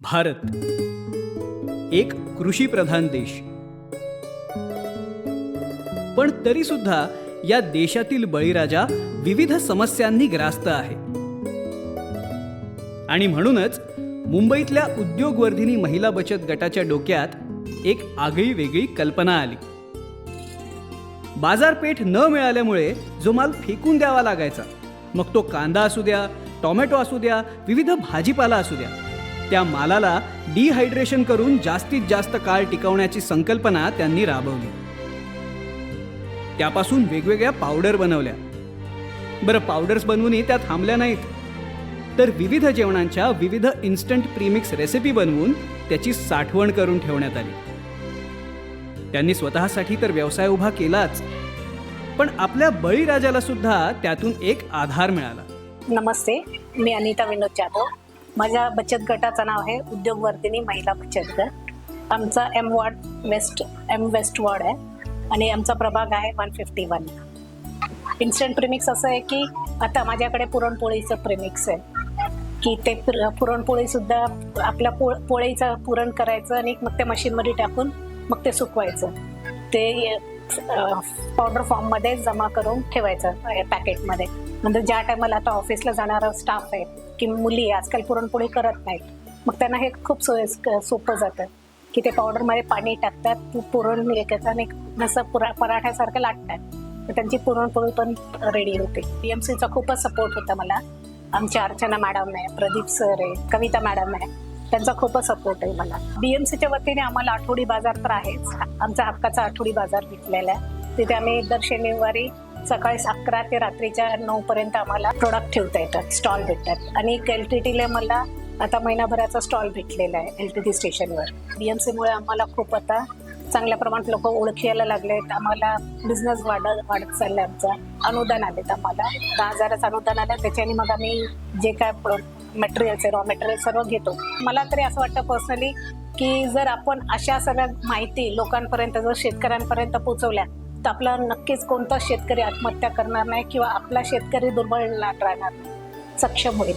भारत. एक कृषीप्रधान देश. पण तरी सुद्धा या देशातील बळीराजा विविध समस्यांनी ग्रास्त आहे. आणि म्हणूनच मुंबईतल्या उद्योगवर्धिनी महिला बचत गटाच्या डोक्यात एक आगळी वेगळी कल्पना आली. बाजारपेठ न मिळाल्यामुळे जो माल फेकून द्यावा लागायचा मग तो कांदा असू द्या टोमॅटो असू द्या विविध भाजीपाला असू द्या त्या मालाला डिहायड्रेशन करून जास्तीत जास्त काळ टिकवण्याची संकल्पना त्यांनी राबवली. त्यापासून वेगवेगळ्या पावडर बनवल्या. बरं पावडर्स बनवूनही त्या थांबल्या नाहीत. तर विविध जेवणांच्या विविध इन्स्टंट प्रीमिक्स रेसिपी बनवून त्याची साठवण करून ठेवण्यात आली. त्यांनी स्वतःसाठी तर व्यवसाय उभा केलाच पण आपल्या बळीराजाला सुद्धा त्यातून एक आधार मिळाला. नमस्ते मी अनिता विनोद जाधव. माझ्या बचत गटाचं नाव आहे उद्योगवर्धिनी महिला बचत गट. आमचा M ward west M west ward आहे. आणि आमचा प्रभाग आहे one fifty one instant premix असं आहे की आता माझ्याकडे पुरणपोळीचं प्रिमिक्स आहे. की ते पुर- पुरणपोळीसुद्धा आपल्या पो पोळीचं पुरण करायचं आणि मग ते मशीनमध्ये टाकून मग ते सुकवायचं. ते पावडर फॉर्ममध्ये जमा करून ठेवायचं पॅकेटमध्ये म्हणजे ज्या टायमाला आता ऑफिसला जाणारा स्टाफ आहे की मुली आजकाल पुरणपोळी करत नाहीत मग त्यांना हे खूप सोय सोपं जातं की ते पावडरमध्ये पाणी टाकतात पुरण येतं जसं पुरा पराठ्यासारखं लाटतात तर त्यांची पुरणपोळी पण रेडी होते. पी एम सीचा खूपच सपोर्ट होता मला. आमच्या अर्चना मॅडम आहे प्रदीप सर आहे कविता मॅडम आहे त्यांचा खूपच सपोर्ट आहे मला. बी एम सीच्या वतीने आम्हाला आठवडी बाजार तर आहेच आमचा हक्काचा आठवडी बाजार घेतलेला आहे. तिथे आम्ही दर शनिवारी सकाळी अकरा ते रात्रीच्या नऊ पर्यंत आम्हाला प्रोडक्ट ठेवता येतात स्टॉल भेटतात. आणि एल टी टीला मला आता महिनाभराचा स्टॉल भेटलेला आहे एल टी टी स्टेशनवर बीएमसीमुळे आम्हाला खूप आता चांगल्या प्रमाणात लोक ओळखीला लागलेत. आम्हाला बिझनेस वाढत वाढत चालला आमचा. अनुदान आलेत आम्हाला. दहा हजाराचं अनुदान आलं त्याच्याने मग आम्ही जे काय मटेरियल्स आहे रॉ मटेरियल सर्व घेतो. मला तरी असं वाटतं पर्सनली की जर आपण अशा सगळ्या माहिती लोकांपर्यंत जर शेतकऱ्यांपर्यंत पोहोचवल्या तर आपला नक्कीच कोणता शेतकरी आत्महत्या करणार नाही किंवा आपला शेतकरी दुर्बळ राहणार नाही. सक्षम होईल.